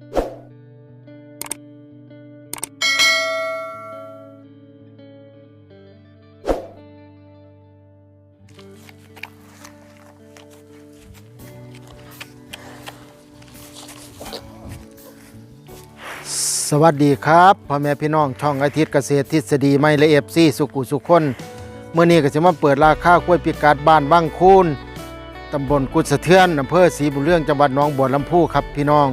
สวัสดีครับพ่อแม่พี่น้องช่องอาทิตย์เกษตรทฤษฎีไม่และเอฟซีสุกุสุขคนเมื่อนี้ก็จะมาเปิดราคากล้วยพิกัดบ้านบ้างคูนตำบลกุดสะเทือนอำเภอศรีบุญเรื่องจังหวัดหนองบัวลำพูครับพี่น้อง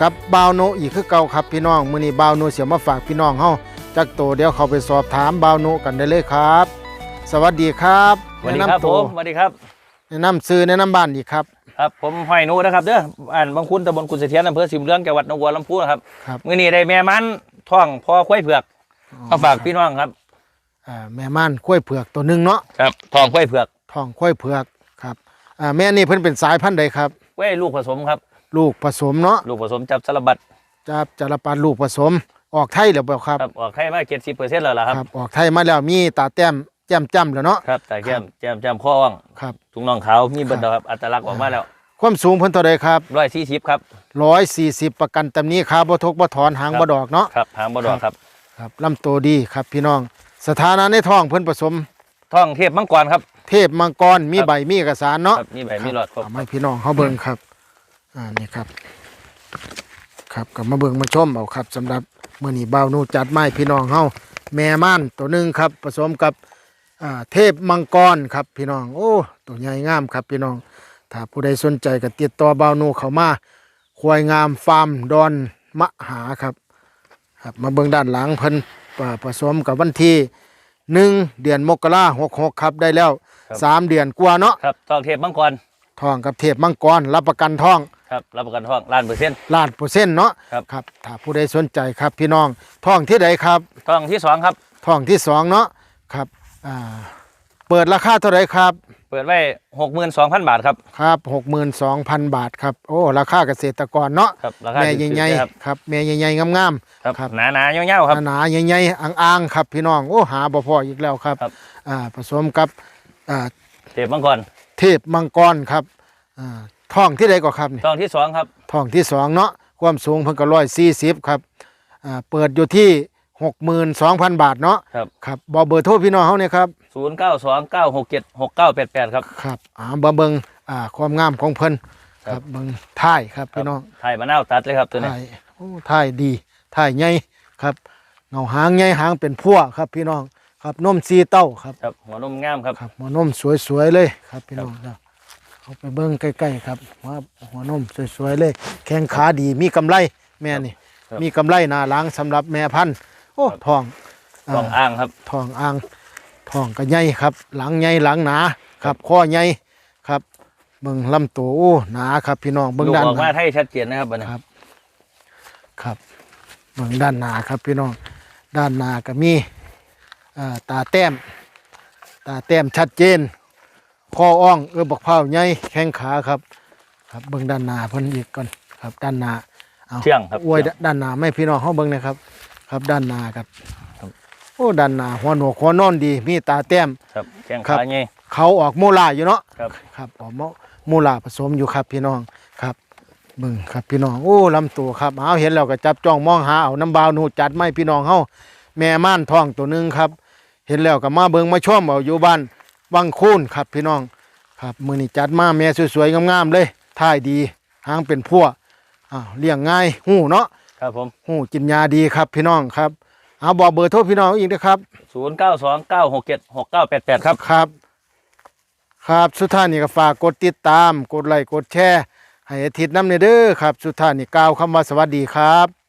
กับบาวโนอีกคือเก่าครับพี่น้องมื่อนี้บาวโนเสียมาฝากพี่น้องเฮาจักโตเดี๋ยวเขาไปสอบถามบาวโนกันได้เลยครับ สวัสดีครับสวัสดีครับแนะนำผตัวมสวัสดีครับ แนะนำซื้อแนะนำบ้านอีกครับ ครับผมห้อยหนูนะครับเด้ออ่านบางคุณตำบลกุนเสถียรอำเภอสิมเรื่องจังหวัดหนองบัวลำพูนะครับครับ มื้อนี้ได้แม่มันท้องพ่อควายเผือกมาฝากพี่น้องครับ อ่าแม่ม่านกล้วยเผือกตัวหนึงเนาะครับท้องควายเผือกท้องกล้วยเผือกครับอ่าแม่นี่เพิ่นเป็นสายพันธุ์ใดครับ ควายลูกผสมครับ ลูกผสมเนาะลูกผสมจับสารบัดจะจารปานลูกผสม ออกไทยแล้วเปล่าครับครับ ออกให้มาเจ็ดสิบเปอร์เซ็นต์แล้วล่ะครับ ออกไทยมาแล้วมีตาแต้มแจ่มจ้ำแล้วเนาะครับแต่แก้มแก้มแก้มข้ออ่องครับถุงน่องขาวมีเบิดแล้วครับอัตลักษณ์ออกมาแล้ว ความสูงเพิ่นเท่าใดครับร้อยสี่สิบครับ140ประกันตำหนี้ขาบ่ทกบ่ถอนหางครับบ่ดอกเนาะครับหางบ่ดอกครับครับลำตัวดีครับพี่น้อง สถานะในท้องเพิ่นผสมท้องเทพมังกรครับ เทพมังกรมีครับใบมีเอกสารเนาะครับมีใบมีหลอดครบเอามาให้พี่น้องเฮาเบิ่งครับ อ่านี่ครับ ครับก็มาเบิ่งมาชมเอาครับสำหรับมื้อนี้บ่าวนูจัดมาให้พี่น้องเฮาแม่ม่านตัวหนึงครับ ผสมกับอ่าเทพมังกรครับพี่น้อง โอ้ตัวใหญ่งามครับพี่น้อง ถ้าผู้ใดสนใจก็ติดต่อบ่าวนูเข้ามาควายงามฟาร์มดอนมหาครับครับมาเบิ่งด้านหลังเพิ่นอ่าผสมกับวันที่หนึ่งเดือนมกราหกหกครับได้แล้วสามเดือนกว่าเนาะครับท้องเทพมังกร ทองกับเทพมังกรรับประกันทองครับรับประกันท้องล้านเปอร์เซ็นต์ล้านเปอร์เซ็นต์เนาะครับครับถ้าผู้ใดสนใจครับพี่น้องทองที่ใดครับท้องที่สองครับทองที่สองเนาะครับอ่าเปิดราคาเท่าไหรครับ เปิดไว้หกหมื่นสองพันบาทครับครับหกหมื่นสองพันบาทครับโอ้ราคาเกษตรกรเนาะครับราคาแม่ถูกๆใหญ่นะครับๆครับแม่ใหญ่ๆงามครับครับหนาหนาๆเงี้ยวๆครับๆหนาๆใหญ่ๆอ่างๆครับพี่น้องโอ้หาบ่พออีกแล้วครับครับอ่าผสมกับอ่าเทพมังกร เทพมังกรครับอ่าทองที่ใดก็ครับนี่ท้องที่สองครับทองที่สองเนาะความสูงเพิ่นก็ร้อยสี่สิบครับอ่าเปิดอยู่ที่หกหมื่นสองพันบาทเนาะครับครับบอเบอร์โทรพี่น้องเขาเนี่ยครับศูนย์เก้าสองเก้าหกเจ็ดหกเก้าแปดแปดครับครับอ่าบเบิงอ่าความงามของเพิ่นคครัรับบเบิงท่ายครับพี่น้องไทยมะนาวตัดเลยครับตัวนี้ท่ายโอ้ท่ายดีท่ายใหญ่ครับเงาหางใหญ่หางเป็นพั่วครับพี่น้อง ครับนมซีเต้าครับครับ หัวนมงามครับ ครับหัวนมสวยๆเลยครับพี่น้องครับเขาไปเบิ้งใกล้ๆครับว่าหัวนมสวยๆเลย แข้งขาดีมีกำไรแม่นี่ครับ มีกำไรหนาหลังสำหรับแม่พันธุ์โอ้ทองท้องอ่างครับ ทองอ่างทองก็ใหญ่ครับ หลังใหญ่หลังหนาครับข้อใหญ่ครับเบิ่งลำตัวโอ้หนาครับพี่น้องเบิ่งลูกด้านออกหมาน้า ไทยชัดเจนนะครับบัดนี้ ครับ ครับเบิ่งด้านหน้าครับพี่น้องด้านหน้าก็มีอ่า ตาแต้ม ตาแต้มชัดเจนคออ่องเออบักเผาใหญ่แข้งขาครับ ครับเบิ่งด้านหน้าเพิ่นอีกก่อนครับด้านหน้าเอาเที่ยงครับอวยเที่ยงด้านหน้าไม่พี่น้องเฮาเบิ่งนะครับ ครับด้านหน้าครับครับโอ้ด้านหน้าหัวโหนกหัวนอนดี มีตาแต้มครับแข้งครัขาบเงี้ยเขาออกโมลาอยู่เนาะครับครับออกโมโมลาผสมอยู่ครับพี่น้องครับเบิ่งครับพี่น้องโอ้ลำตัวครับเอาเห็นแล้วก็จับจ้องมองหาเอาน้ำบาวหนูจัดไม่พี่น้องเฮาแม่ม่านทองตัวหนึงครับ เห็นแล้วก็มาเบิ่งมาชมเอาอยู่บ้านวังคูนครับพี่น้องครับมือนี้จัดมาแม่สวยๆงามๆเลยท่ายดีหางเป็นพั่วอ้าวเลี้ยงง่ายหู้เนาะครับผมหู้กินยาดีครับพี่น้องครับเอาบอกเบอร์โทรพี่น้องอีกนะครับศูนย์เก้าสองเก้าหกเจ็ดหกเก้าแปดแปดครับครับ ครับสุดท้ายนี่ก็ฝากกดติดตาม กดไลค์กดแชร์ให้อาทิตย์น้ำเนเด้อครับ สุดท้ายนี่กล่าวคำว่าสวัสดีครับ